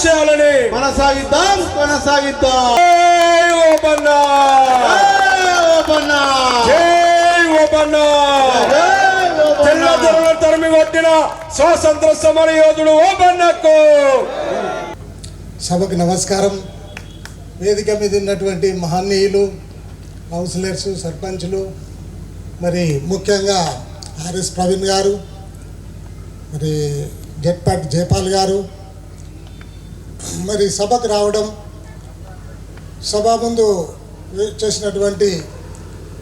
ఆశయాలని కొనసాగిద్దాం కొనసాగిద్దాం. జై జై తెల్లదొరల తరిమి కొట్టిన స్వాతంత్ర సమర యోధుడు ఓబన్నకు! సభకు నమస్కారం. వేదిక మీద ఉన్నటువంటి మహనీయులు కౌన్సిలర్స్ సర్పంచులు మరి ముఖ్యంగా ఆర్ఎస్ ప్రవీణ్ గారు మరి జట్పాటి జయపాల్ గారు మరి సభకు రావడం సభ ముందు చేసినటువంటి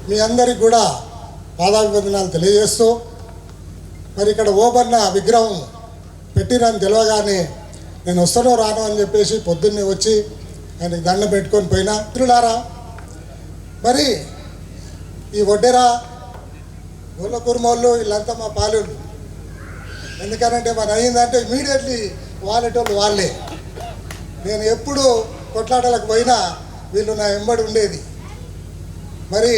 మీ అందరికి కూడా పాదాభివందనాలు తెలియజేస్తూ మరి ఇక్కడ ఓబన్న విగ్రహం పెట్టిరని తెలియగానే నేను వస్తానో రాను అని చెప్పేసి పొద్దున్నే వచ్చి ఆయనకి దండం పెట్టుకొని పోయినా. మిత్రులారా మరి ఈ వడ్డెరా గొల్ల కుర్మోళ్ళు వీళ్ళంతా మా పాలు ఎందుకనంటే మరి అయిందంటే ఇమీడియట్లీ వాళ్ళేటోళ్ళు వాళ్ళే. నేను ఎప్పుడు కొట్లాటలకు పోయినా వీళ్ళు నా వెంబడి ఉండేది. మరి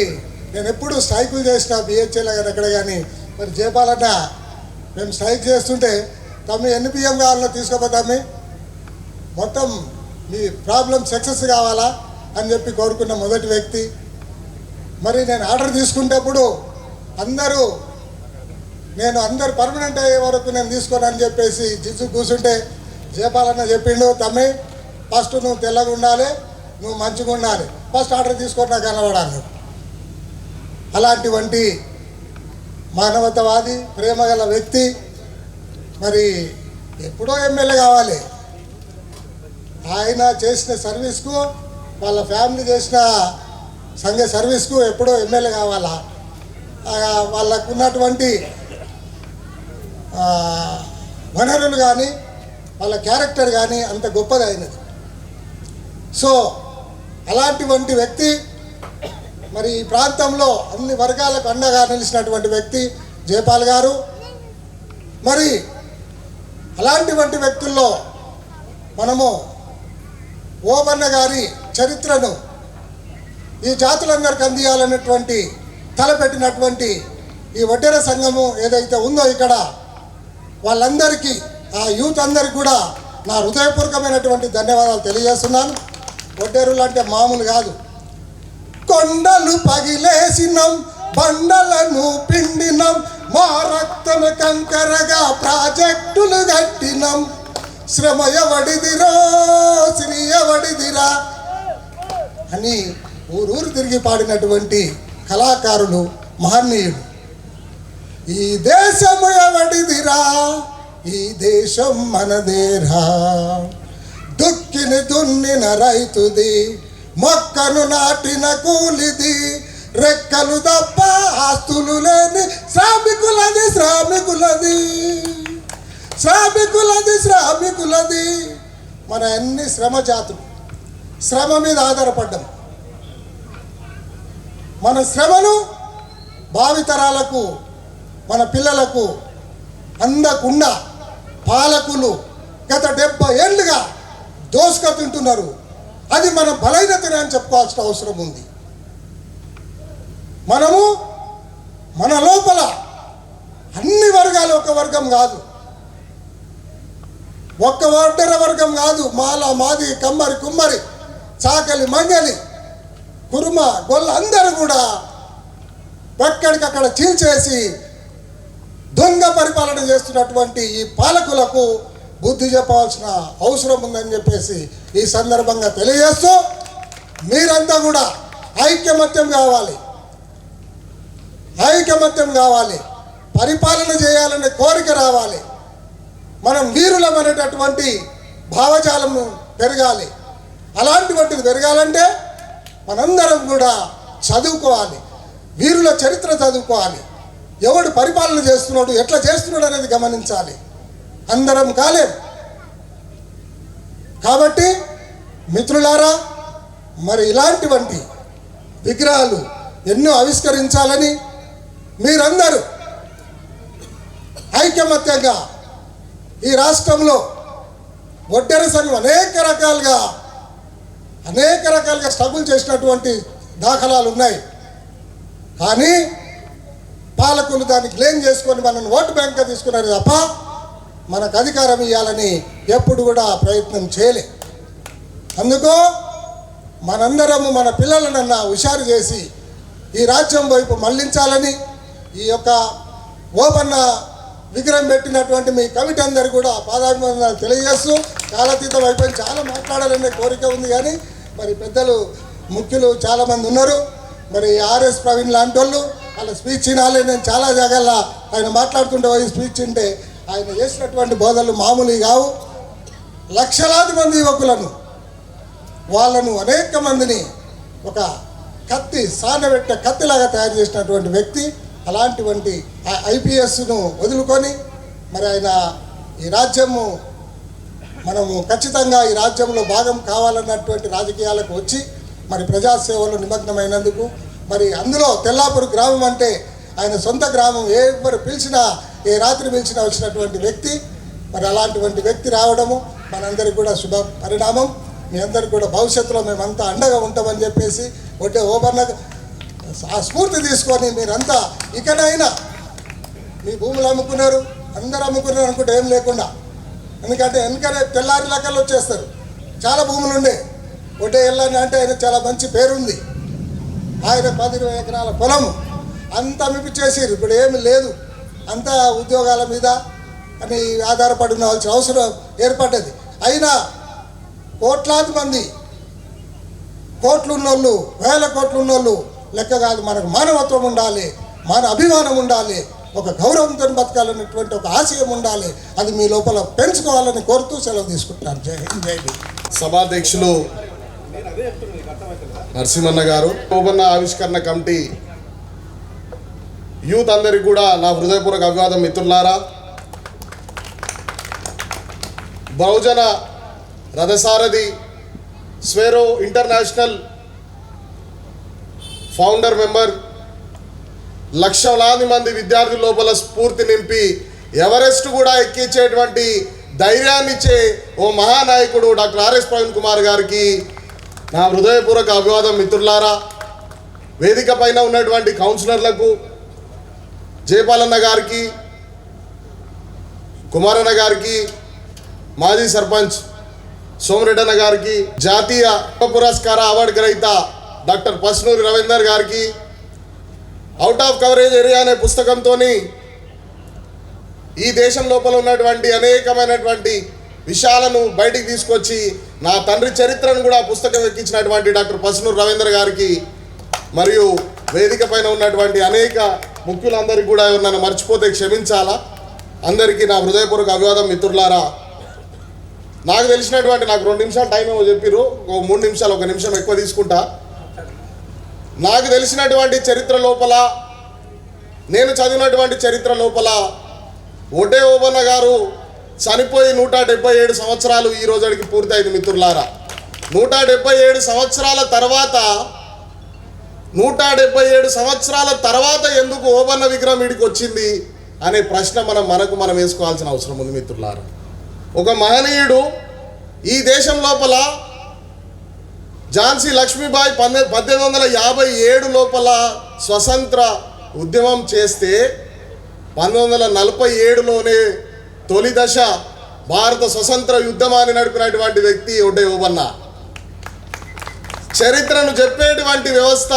నేను ఎప్పుడు స్ట్రైకులు చేసిన బిహెచ్ఎల్ కానీ ఎక్కడ కానీ మరి జయపాలన్న మేము స్ట్రైక్ చేస్తుంటే తమ్మి ఎన్ని బియ్యం కావాలో తీసుకోపోతామ్మి మొత్తం మీ ప్రాబ్లం సక్సెస్ కావాలా అని చెప్పి కోరుకున్న మొదటి వ్యక్తి. మరి నేను ఆర్డర్ తీసుకునేటప్పుడు అందరూ నేను అందరు పర్మనెంట్ అయ్యే వరకు నేను తీసుకోనని చెప్పేసి జిజు కూర్చుంటే జయపాలన్న చెప్పిండు తమ్మి ఫస్ట్ నువ్వు తెల్లగా ఉండాలి నువ్వు మంచిగా ఉండాలి. ఫస్ట్ ఆర్డర్ తీసుకొని నాకు కనబడాలి అలాంటివంటి మానవతవాది ప్రేమ గల వ్యక్తి మరి ఎప్పుడో ఎమ్మెల్యే కావాలి. ఆయన చేసిన సర్వీస్కు వాళ్ళ ఫ్యామిలీ చేసిన సంఘ సర్వీస్కు ఎప్పుడో ఎమ్మెల్యే కావాలా? వాళ్ళకు ఉన్నటువంటి వనరులు కానీ వాళ్ళ క్యారెక్టర్ కానీ అంత గొప్పది అయినది సో అలాంటివంటి వ్యక్తి మరి ఈ ప్రాంతంలో అన్ని వర్గాలకు అండగా నిలిచినటువంటి వ్యక్తి జయపాల్ గారు. మరి అలాంటివంటి వ్యక్తుల్లో మనము ఓబన్న గారి చరిత్రను ఈ జాతులందరికీ అందియాలన్నటువంటి తలపెట్టినటువంటి ఈ వడ్డెర సంఘము ఏదైతే ఉందో ఇక్కడ వాళ్ళందరికీ ఆ యూత్ అందరికీ కూడా నా హృదయపూర్వకమైనటువంటి ధన్యవాదాలు తెలియజేస్తున్నాను. వడ్డేరులు అంటే మామూలు కాదు. కొండలు పగిలేసినం బండలను పిండినం మా రక్తం కంకరగా ప్రాజెక్టులు కట్టినం. శ్రమ ఎవడిదిరో శ్రీ ఎవడిదిరా? అని ఊరూరు తిరిగి పాడినటువంటి కళాకారులు మహనీయుడు ఈ దేశము ఎవడిదిరా? ఈ దేశం మనదేరా. దుక్కిని దున్నిన రైతుది మొక్కను నాటిన కూలిది. రెక్కలు తప్ప ఆస్తులు లేని శ్రామికులది శ్రామికులది. శ్రామికులది శ్రామికులది. మన అన్ని శ్రమ జాతులు శ్రమ మీద ఆధారపడ్డం. మన శ్రమను భావితరాలకు మన పిల్లలకు అందకుండా పాలకులు గత డెబ్బై ఏళ్ళుగా దోసుగా తింటున్నారు. అది మన బలహీనతనే అని చెప్పుకోవాల్సిన అవసరం ఉంది. మనము మన లోపల అన్ని వర్గాలు ఒక వర్గం కాదు. ఒక్క ఒంటరి వర్గం కాదు. మాల మాది కమ్మరి కుమ్మరి చాకలి మంగలి కురుమ గొల్ల అందరూ కూడా ఎక్కడికక్కడ చీల్చేసి దొంగ పరిపాలన చేస్తున్నటువంటి ఈ పాలకులకు బుద్ధి చెప్పాల్సిన అవసరం ఉందని చెప్పేసి ఈ సందర్భంగా తెలియజేస్తూ మీరంతా కూడా ఐక్యమత్యం కావాలి. ఐకమత్యం కావాలి. పరిపాలన చేయాలనే కోరిక రావాలి. మనం వీరులమైనటువంటి భావజాలము పెరగాలి. అలాంటివంటిది పెరగాలంటే మనందరం కూడా చదువుకోవాలి. వీరుల చరిత్ర చదువుకోవాలి. ఎవడు పరిపాలన చేస్తున్నాడు ఎట్లా చేస్తున్నాడు అనేది గమనించాలి. అందరం కాలేం. కాబట్టి మిత్రులారా మరి ఇలాంటివంటి విగ్రహాలు ఎన్నో ఆవిష్కరించాలని మీరందరూ ఐకమత్యంగా ఈ రాష్ట్రంలో ఒడ్డెర సంఘం అనేక రకాలుగా అనేక రకాలుగా స్ట్రగుల్ చేసినటువంటి దాఖలాలు ఉన్నాయి కానీ పాలకులు దానికి క్లెయిమ్ చేసుకొని మనల్ని ఓటు బ్యాంక్గా తీసుకున్నారు తప్ప మనకు అధికారం ఇవ్వాలని ఎప్పుడు కూడా ప్రయత్నం చేయలే. అందుకు మనందరము మన పిల్లలనన్నా హుషారు చేసి ఈ రాజ్యం వైపు మళ్ళించాలని ఈ యొక్క ఓపన్న విగ్రహం పెట్టినటువంటి మీ కమిటీ అందరు కూడా పాదాభివందనాలు తెలియజేస్తూ కాలాతీతం అయిపోయి చాలా మాట్లాడాలనే కోరిక ఉంది కానీ మరి పెద్దలు ముఖ్యులు చాలామంది ఉన్నారు. మరి ఆర్ఎస్ ప్రవీణ్ లాంటి వాళ్ళు వాళ్ళ స్పీచ్ వినాలి. నేను చాలా జాగాల్లో ఆయన మాట్లాడుతుంటే పోయి స్పీచ్ ఉంటే ఆయన చేసినటువంటి బోధనలు మామూలు కావు. లక్షలాది మంది యువకులను వాళ్ళను అనేక మందిని ఒక కత్తి సానబెట్టే కత్తిలాగా తయారు చేసినటువంటి వ్యక్తి అలాంటివంటి ఐపీఎస్ను వదులుకొని మరి ఆయన ఈ రాజ్యము మనము ఖచ్చితంగా ఈ రాజ్యంలో భాగం కావాలన్నటువంటి రాజకీయాలకు వచ్చి మరి ప్రజాసేవలో నిమగ్నమైనందుకు మరి అందులో తెల్లాపూర్ గ్రామం అంటే ఆయన సొంత గ్రామం ఏ పిలిచినా ఏ రాత్రి పిలిచిన వచ్చినటువంటి వ్యక్తి మరి అలాంటివంటి వ్యక్తి రావడము మనందరికి కూడా శుభ పరిణామం. మీ అందరికి కూడా భవిష్యత్తులో మేమంతా అండగా ఉంటామని చెప్పేసి ఒకటే ఓబర్ణ ఆ స్ఫూర్తి తీసుకొని మీరంతా ఇకనైనా మీ భూములు అమ్ముకున్నారు అందరు అమ్ముకున్నారు అనుకుంటే ఏం లేకుండా. ఎందుకంటే ఎందుకంటే తెల్లారి లెక్కలు వచ్చేస్తారు. చాలా భూములు ఉండే. ఒకటే వెళ్ళని అంటే ఆయన చాలా మంచి పేరుంది. ఆయన పది ఇరవై ఎకరాల పొలము. అంతా అమ్మిపిచ్చేసారు ఇప్పుడు ఏమి లేదు. అంతా ఉద్యోగాల మీద అని ఆధారపడి ఉండవలసిన అవసరం ఏర్పడ్డది. అయినా కోట్లాది మంది కోట్లు ఉన్నోళ్ళు వేల కోట్లు ఉన్నోళ్ళు లెక్క కాదు మనకు మానవత్వం ఉండాలి మన అభిమానం ఉండాలి ఒక గౌరవంతో బతకాలనేటువంటి ఒక ఆశయం ఉండాలి అది మీ లోపల పెంచుకోవాలని కోరుతూ సెలవు తీసుకుంటాను. జై హింద్ జై సభాధ్యక్షులు నరసింహన్న గారు ఆవిష్కరణ కమిటీ యూత్ అందరికి కూడా నా హృదయపూర్వక అభివాదం మిత్రులారా. బహుజన రథసారథి స్వేరో ఇంటర్నేషనల్ ఫౌండర్ మెంబర్ లక్షలాది మంది విద్యార్థుల లోపల స్ఫూర్తి నింపి ఎవరెస్ట్ కూడా ఎక్కించేటువంటి ధైర్యాన్ని ఇచ్చే ఓ మహానాయకుడు డాక్టర్ ఆర్ఎస్ ప్రవీణ్ కుమార్ గారికి నా హృదయపూర్వక అభివాదం మిత్రులారా. వేదిక పైన ఉన్నటువంటి కౌన్సిలర్లకు జయపాలన్న గారికి కుమారన్న గారికి మాజీ సర్పంచ్ సోమరెడ్డన్న గారికి జాతీయ పురస్కార అవార్డు గ్రహీత డాక్టర్ పస్నూరి రవీందర్ గారికి అవుట్ ఆఫ్ కవరేజ్ ఏరియా అనే పుస్తకంతో ఈ దేశం లోపల ఉన్నటువంటి అనేకమైనటువంటి విషయాలను బయటికి తీసుకొచ్చి నా తండ్రి చరిత్రను కూడా పుస్తకం ఎక్కించినటువంటి డాక్టర్ పసునూరు రవీంద్ర గారికి మరియు వేదిక పైన ఉన్నటువంటి అనేక ముఖ్యులందరికీ కూడా నన్ను మర్చిపోతే క్షమించాలా? అందరికీ నా హృదయపూర్వక అభివాదం మిత్రులారా. నాకు తెలిసినటువంటి నాకు రెండు నిమిషాలు టైం ఏమో చెప్పిర్రు. ఒక మూడు నిమిషాలు ఒక నిమిషం ఎక్కువ తీసుకుంటా. నాకు తెలిసినటువంటి చరిత్ర లోపల నేను చదివినటువంటి చరిత్ర లోపల ఒడే ఓబన్న గారు చనిపోయి నూట డెబ్బై ఏడు సంవత్సరాలు ఈ రోజుకి పూర్తయింది మిత్రులారా. నూట డెబ్బై ఏడు సంవత్సరాల తర్వాత నూట డెబ్బై ఏడు సంవత్సరాల తర్వాత ఎందుకు ఓబన్న విగ్రహం ఇడికి వచ్చింది అనే ప్రశ్న మనం మనకు మనం వేసుకోవాల్సిన అవసరం ఉంది మిత్రులారా. ఒక మహనీయుడు ఈ దేశం లోపల ఝాన్సీ లక్ష్మీబాయి పంతొమ్మిది పద్దెనిమిది వందల యాభై ఏడు లోపల స్వతంత్ర ఉద్యమం చేస్తే పంతొమ్మిది వందల నలభై ఏడులోనే తొలి దశ భారత స్వతంత్ర యుద్ధమాన్ని నడిపినటువంటి వ్యక్తి ఒడ్డే ఓబన్నా. చరిత్రను చెప్పేటువంటి వ్యవస్థ.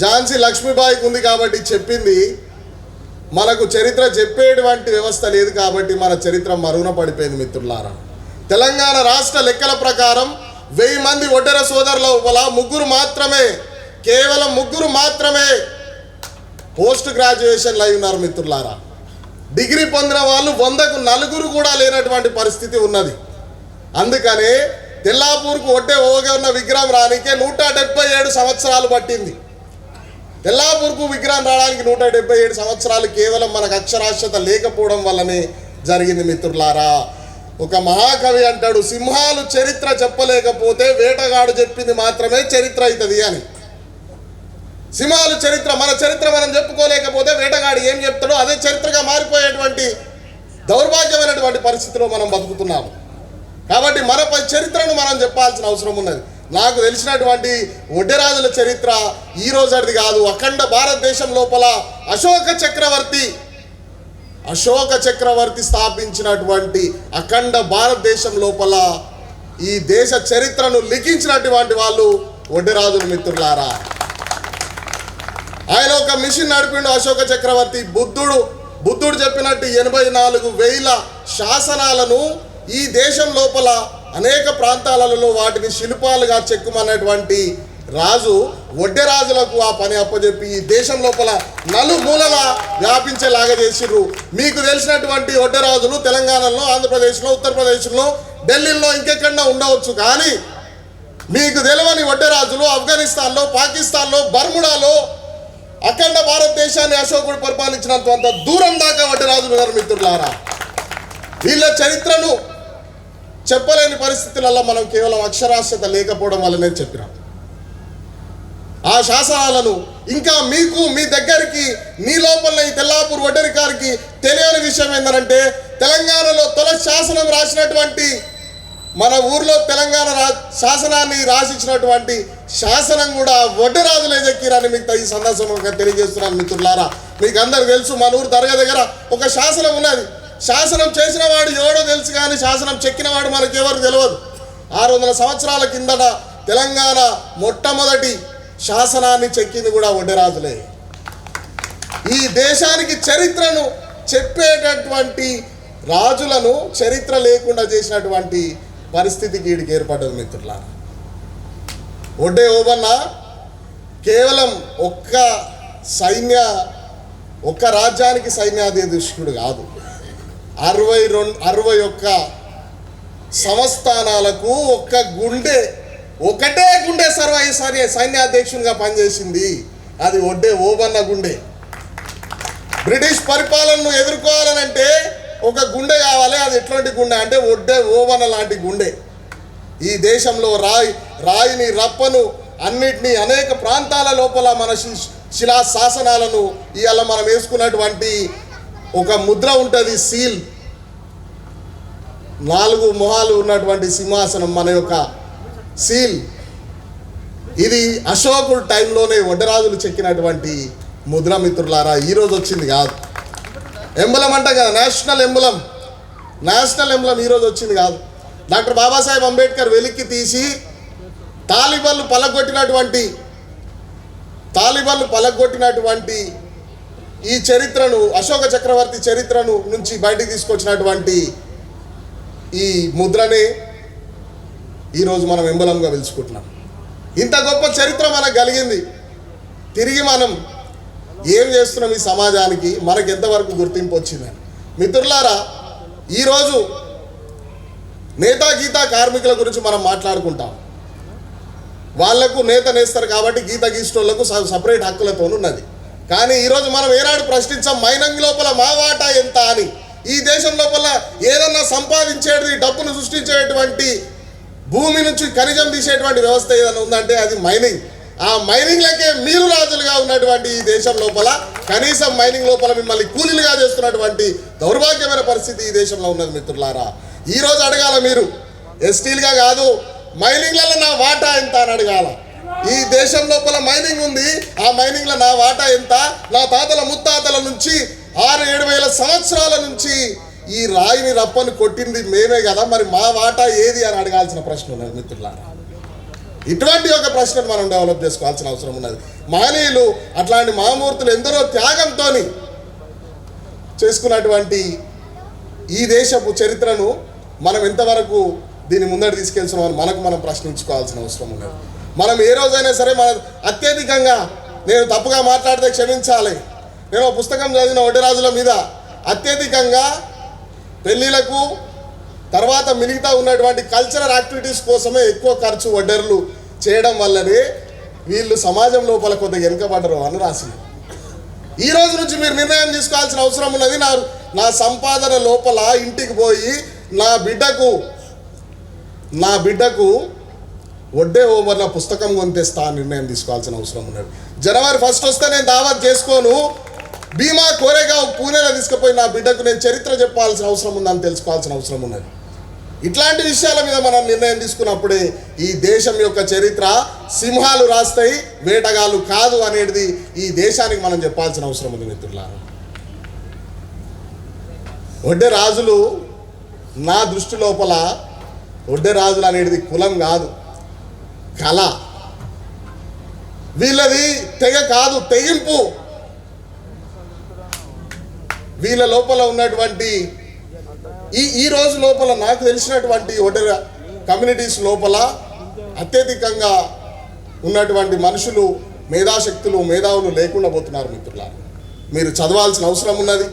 ఝాన్సీ లక్ష్మీబాయికి ఉంది కాబట్టి చెప్పింది. మనకు చరిత్ర చెప్పేటువంటి వ్యవస్థ లేదు కాబట్టి మన చరిత్ర మరుగున పడిపోయింది మిత్రులారా. తెలంగాణ రాష్ట్ర లెక్కల ప్రకారం వెయ్యి మంది ఒడ్డెర సోదరుల వల్ల ముగ్గురు మాత్రమే కేవలం ముగ్గురు మాత్రమే పోస్ట్ గ్రాడ్యుయేషన్లు అయి ఉన్నారు మిత్రులారా. డిగ్రీ పొందిన వాళ్ళు వందకు నలుగురు కూడా లేనటువంటి పరిస్థితి ఉన్నది. అందుకనే తెల్లాపూర్కు ఒడ్డే ఓగా ఉన్న విగ్రహం రానికే నూట డెబ్బై ఏడు సంవత్సరాలు పట్టింది. తెల్లాపూర్కు విగ్రహం రావడానికి నూట డెబ్బై ఏడు సంవత్సరాలు కేవలం మనకు అక్షరాస్యత లేకపోవడం వల్లనే జరిగింది మిత్రులారా. ఒక మహాకవి అంటాడు సింహాలు చరిత్ర చెప్పలేకపోతే వేటగాడు చెప్పింది మాత్రమే చరిత్ర అవుతుంది అని. సింహాలు చరిత్ర మన చరిత్ర మనం చెప్పుకోలేకపోతే వేటగాడు ఏం చెప్తాడో అదే చరిత్రగా మారిపోయేటువంటి దౌర్భాగ్యమైనటువంటి పరిస్థితిలో మనం బతుకుతున్నాము. కాబట్టి మన చరిత్రను మనం చెప్పాల్సిన అవసరం ఉన్నది. నాకు తెలిసినటువంటి ఒడ్డెరాజుల చరిత్ర ఈ రోజుది కాదు. అఖండ భారతదేశం లోపల అశోక చక్రవర్తి అశోక చక్రవర్తి స్థాపించినటువంటి అఖండ భారతదేశం లోపల ఈ దేశ చరిత్రను లిఖించినటువంటి వాళ్ళు ఒడ్డెరాజుల మిత్రులారా. ఆయన ఒక మిషన్ నడిపిండు అశోక చక్రవర్తి. బుద్ధుడు బుద్ధుడు చెప్పినట్టు ఎనభై నాలుగు వేల శాసనాలను ఈ దేశం లోపల అనేక ప్రాంతాలలో వాటిని శిల్పాలుగా చెక్కుమన్నటువంటి రాజు వడ్డె రాజులకు ఆ పని అప్పచెప్పి ఈ దేశం లోపల నలుమూలల వ్యాపించేలాగా చేసిర్రు మీకు తెలిసినటువంటి వడ్డె రాజులు తెలంగాణలో ఆంధ్రప్రదేశ్లో ఉత్తరప్రదేశ్లో ఢిల్లీలో ఇంకెక్కడన్నా ఉండవచ్చు. కానీ మీకు తెలియని వడ్డెరాజులు ఆఫ్ఘనిస్తాన్లో పాకిస్తాన్లో బర్ముడాలో అఖండ భారతదేశాన్ని అశోకుడు పరిపాలించినంత దూరం దాకా వడ్డరాజులు ఉన్నారు మిత్రులారా. వీళ్ళ చరిత్రను చెప్పలేని పరిస్థితులలో మనం కేవలం అక్షరాస్యత లేకపోవడం వల్లనే చెప్పినాం. ఆ శాసనాలను ఇంకా మీకు మీ దగ్గరికి మీ లోపల ఈ తెల్లాపూర్ వడ్డరికారికి తెలియని విషయం ఏంటంటే తెలంగాణలో తొలి శాసనం రాసినటువంటి మన ఊర్లో తెలంగాణ రా శాసనాన్ని రాసిచ్చినటువంటి శాసనం కూడా వడ్డరాజులే చెక్కిరని మీకు ఈ సందర్శనంగా తెలియజేస్తున్నాను మిత్రులారా. మీకు అందరు తెలుసు మన ఊరు దర్గా దగ్గర ఒక శాసనం ఉన్నది. శాసనం చేసిన వాడు ఎవడో తెలుసు కానీ శాసనం చెక్కిన వాడు మనకి ఎవరు తెలియదు. ఆరు వందల సంవత్సరాల కిందట తెలంగాణ మొట్టమొదటి శాసనాన్ని చెక్కింది కూడా ఒడ్డరాజులే ఈ దేశానికి చరిత్రను చెప్పేటటువంటి రాజులను చరిత్ర లేకుండా చేసినటువంటి పరిస్థితికి వీడికి ఏర్పడ్డది మిత్రుల ఒడ్డే ఓబన్న కేవలం ఒక్క సైన్య ఒక్క రాజ్యానికి సైన్యాధీక్షుడు కాదు. అరవై రెండు అరవై ఒక్క సంస్థానాలకు ఒక్క గుండె ఒకటే గుండె సర్వై సరే సైన్యాధ్యక్షునిగా పనిచేసింది. అది ఒడ్డే ఓబన్న గుండె. బ్రిటిష్ పరిపాలనను ఎదుర్కోవాలనంటే ఒక గుండె కావాలి అది ఎట్లాంటి గుండె అంటే ఒడ్డే ఓవన లాంటి గుండె. ఈ దేశంలో రాయి రాయిని రప్పను అన్నిటినీ అనేక ప్రాంతాల లోపల మన శి- శిలా శాసనాలను ఇవాళ మనం వేసుకున్నటువంటి ఒక ముద్ర ఉంటుంది సీల్ నాలుగు మొహాలు ఉన్నటువంటి సింహాసనం మన యొక్క సీల్ ఇది అశోకుడు టైంలోనే వడ్డరాజులు చెక్కినటువంటి ముద్ర మిత్రులారా ఈరోజు వచ్చింది కాదు. ఎంబలం అంట కదా నేషనల్ ఎంబలం. నేషనల్ ఎంబలం ఈరోజు వచ్చింది కాదు. డాక్టర్ బాబాసాహెబ్ అంబేద్కర్ వెలిక్కి తీసి తాలిబన్లు పలగొట్టినటువంటి తాలిబన్లు పలగొట్టినటువంటి ఈ చరిత్రను అశోక చక్రవర్తి చరిత్రను నుంచి బయటికి తీసుకొచ్చినటువంటి ఈ ముద్రనే ఈరోజు మనం ఎంబలంగా పిలుచుకుంటున్నాం ఇంత గొప్ప చరిత్ర మనకు కలిగింది. తిరిగి మనం ఏం చేస్తున్నాం ఈ సమాజానికి? మనకు ఎంతవరకు గుర్తింపు వచ్చిందని మిత్రులారా ఈరోజు నేతా గీతా కార్మికుల గురించి మనం మాట్లాడుకుంటాం. వాళ్ళకు నేత నేస్తారు కాబట్టి గీత గీస్టోళ్ళకు సపరేట్ హక్కులతో ఉన్నది కానీ ఈరోజు మనం ఏనాడు ప్రశ్నించాం మైనంగి లోపల మా వాటా ఎంత? అని. ఈ దేశం లోపల ఏదన్నా సంపాదించేది డబ్బును సృష్టించేటువంటి భూమి నుంచి ఖనిజం తీసేటువంటి వ్యవస్థ ఏదైనా ఉందంటే అది మైనింగ్. ఆ మైనింగ్లకే మీరు రాజులుగా ఉన్నటువంటి ఈ దేశం లోపల కనీసం మైనింగ్ లోపల మిమ్మల్ని కూలీలుగా చేస్తున్నటువంటి దౌర్భాగ్యమైన పరిస్థితి ఈ దేశంలో ఉన్నది మిత్రులారా. ఈరోజు అడగాల మీరు ఎస్టీలుగా కాదు మైనింగ్లలో నా వాటా ఎంత? అని అడగాల. ఈ దేశం లోపల మైనింగ్ ఉంది. ఆ మైనింగ్లో నా వాటా ఎంత? నా తాతల ముత్తాతల నుంచి ఆరు ఏడు వేల సంవత్సరాల నుంచి ఈ రాయిని రప్పని కొట్టింది మేమే కదా. మరి మా వాటా ఏది అని అడగాల్సిన ప్రశ్న ఉన్నది మిత్రులారా. ఇటువంటి ఒక ప్రశ్నను మనం డెవలప్ చేసుకోవాల్సిన అవసరం ఉన్నది. మానీయులు అట్లాంటి మామూర్తులు ఎందరో త్యాగంతో చేసుకున్నటువంటి ఈ దేశపు చరిత్రను మనం ఎంతవరకు దీన్ని ముందర తీసుకెళ్తున్నామని మనకు మనం ప్రశ్నించుకోవాల్సిన అవసరం ఉన్నది. మనం ఏ రోజైనా సరే మన అత్యధికంగా నేను తప్పుగా మాట్లాడితే క్షమించాలి. నేను పుస్తకం చదివిన వడ్డరాజుల మీద అత్యధికంగా పెళ్ళిళ్ళకు తర్వాత మిగతా ఉన్నటువంటి కల్చరల్ యాక్టివిటీస్ కోసమే ఎక్కువ ఖర్చు వడ్డర్లు చేయడం వల్లనే వీళ్ళు సమాజం లోపల కొంత వెనుకబడరు అని రాసింది. ఈ రోజు నుంచి మీరు నిర్ణయం తీసుకోవాల్సిన అవసరం ఉన్నది నా నా సంపాదన లోపల ఇంటికి పోయి నా బిడ్డకు నా బిడ్డకు వడ్డే ఓవర్ల పుస్తకం కొంతేస్తా నిర్ణయం తీసుకోవాల్సిన అవసరం ఉన్నది. జనవరి ఫస్ట్ వస్తే నేను దావత్ చేసుకోను. భీమా కోరేగావ్ పూణేలో తీసుకుపోయి నా బిడ్డకు నేను చరిత్ర చెప్పాల్సిన అవసరం ఉందని తెలుసుకోవాల్సిన అవసరం ఉన్నది. ఇట్లాంటి విషయాల మీద మనం నిర్ణయం తీసుకున్నప్పుడే ఈ దేశం యొక్క చరిత్ర సింహాలు రాస్తాయి వేటగాళ్ళు కాదు అనేది ఈ దేశానికి మనం చెప్పాల్సిన అవసరం ఉంది మిత్రులారా. ఒడ్డే రాజులు నా దృష్టి లోపల ఒడ్డే రాజులు అనేది కులం కాదు. కళ. వీళ్ళది తెగ కాదు తెగింపు. వీళ్ళ లోపల ఉన్నటువంటి ఈ ఈ రోజు లోపల నాకు తెలిసినటువంటి ఒడ్డెర కమ్యూనిటీస్ లోపల అత్యధికంగా ఉన్నటువంటి మనుషులు మేధాశక్తులు మేధావులు లేకుండా పోతున్నారు మిత్రులారా. మీరు చదవాల్సిన అవసరం ఉన్నది.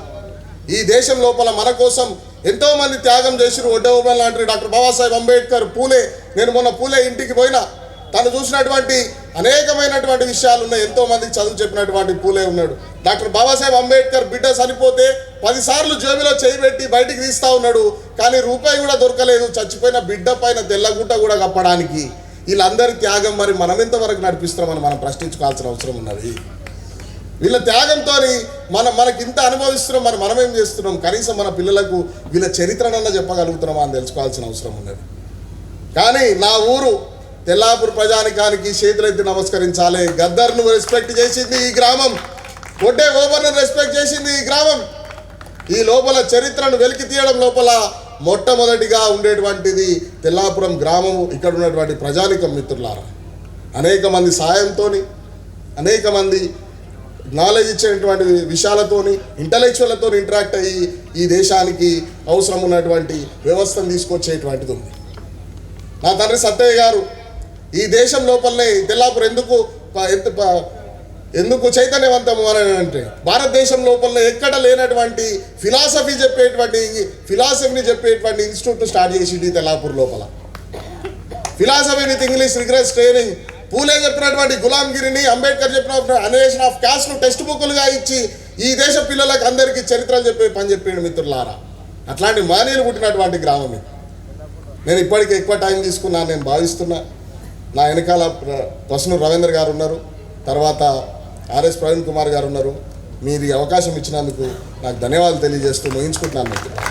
ఈ దేశం లోపల మన కోసం ఎంతోమంది త్యాగం చేసిరు ఒడ్డోబన్ లాంటి డాక్టర్ బాబాసాహెబ్ అంబేద్కర్ పూలే. నేను మొన్న పూలే ఇంటికి పోయినా. తను చూసినటువంటి అనేకమైనటువంటి విషయాలు ఉన్నాయి. ఎంతో మందికి చదువు చెప్పినటువంటి పూలే ఉన్నాడు. డాక్టర్ బాబాసాహెబ్ అంబేద్కర్ బిడ్డ చనిపోతే పదిసార్లు జేబులో చేయి పెట్టి బయటికి తీస్తా ఉన్నాడు. కానీ రూపాయి కూడా దొరకలేదు. చచ్చిపోయిన బిడ్డ పైన తెల్లగుట్ట కూడా కప్పడానికి. వీళ్ళందరి త్యాగం మరి మనం ఎంతవరకు నడిపిస్తున్నామని మనం ప్రశ్నించుకోవాల్సిన అవసరం ఉన్నది. వీళ్ళ త్యాగంతో మన మనకి ఇంత అనుభవిస్తున్నాం. మరి మనం ఏం చేస్తున్నాం? కనీసం మన పిల్లలకు వీళ్ళ చరిత్రనన్నా చెప్పగలుగుతున్నామా అని తెలుసుకోవాల్సిన అవసరం ఉన్నది. కానీ నా ఊరు తెల్లాపూర్ ప్రజానికానికి చేతులెత్తి నమస్కరించాలి. గద్దర్ను రెస్పెక్ట్ చేసింది ఈ గ్రామం. ఒడ్డే ఓబర్ను రెస్పెక్ట్ చేసింది ఈ గ్రామం. ఈ లోపల చరిత్రను వెలికి తీయడం లోపల మొట్టమొదటిగా ఉండేటువంటిది తెల్లాపురం గ్రామము ఇక్కడ ఉన్నటువంటి ప్రజానికం మిత్రులారా. అనేక మంది సాయంతోని అనేక మంది నాలెడ్జ్ ఇచ్చేటువంటి విషయాలతోని ఇంటలెక్చువల్తో ఇంటరాక్ట్ అయ్యి ఈ దేశానికి అవసరం ఉన్నటువంటి వ్యవస్థను తీసుకొచ్చేటువంటిది ఉంది. నా తండ్రి సత్తయ్య గారు ఈ దేశం లోపలనే తెల్లాపురం ఎందుకు ఎందుకు చైతన్యవంతం అని అంటే భారతదేశం లోపల ఎక్కడ లేనటువంటి ఫిలాసఫీ చెప్పేటువంటి ఫిలాసఫీని చెప్పేటువంటి ఇన్స్టిట్యూట్ స్టార్ట్ చేసింది తెల్లాపూర్ లోపల. Philosophy with English rigorous training. Phule చెప్పినటువంటి గులాంగిరిని అంబేద్కర్ చెప్పిన అనేషన్ ఆఫ్ క్యాస్ట్ను టెక్స్ట్ బుక్లుగా ఇచ్చి ఈ దేశ పిల్లలకు అందరికీ చరిత్రలు చెప్పే పని చెప్పాడు మిత్రులారా. అట్లాంటి మానేలు పుట్టినటువంటి గ్రామం ఇది. నేను ఇప్పటికీ ఎక్కువ టైం తీసుకున్నాను నేను భావిస్తున్నా. నా వెనకాల ప్ర- రవీంద్ర గారు ఉన్నారు. తర్వాత ఆర్ఎస్ ప్రవీణ్ కుమార్ గారు ఉన్నారు. మీరు అవకాశం ఇచ్చినందుకు నాకు ధన్యవాదాలు తెలియజేస్తూ ముగించుకుంటున్నాను.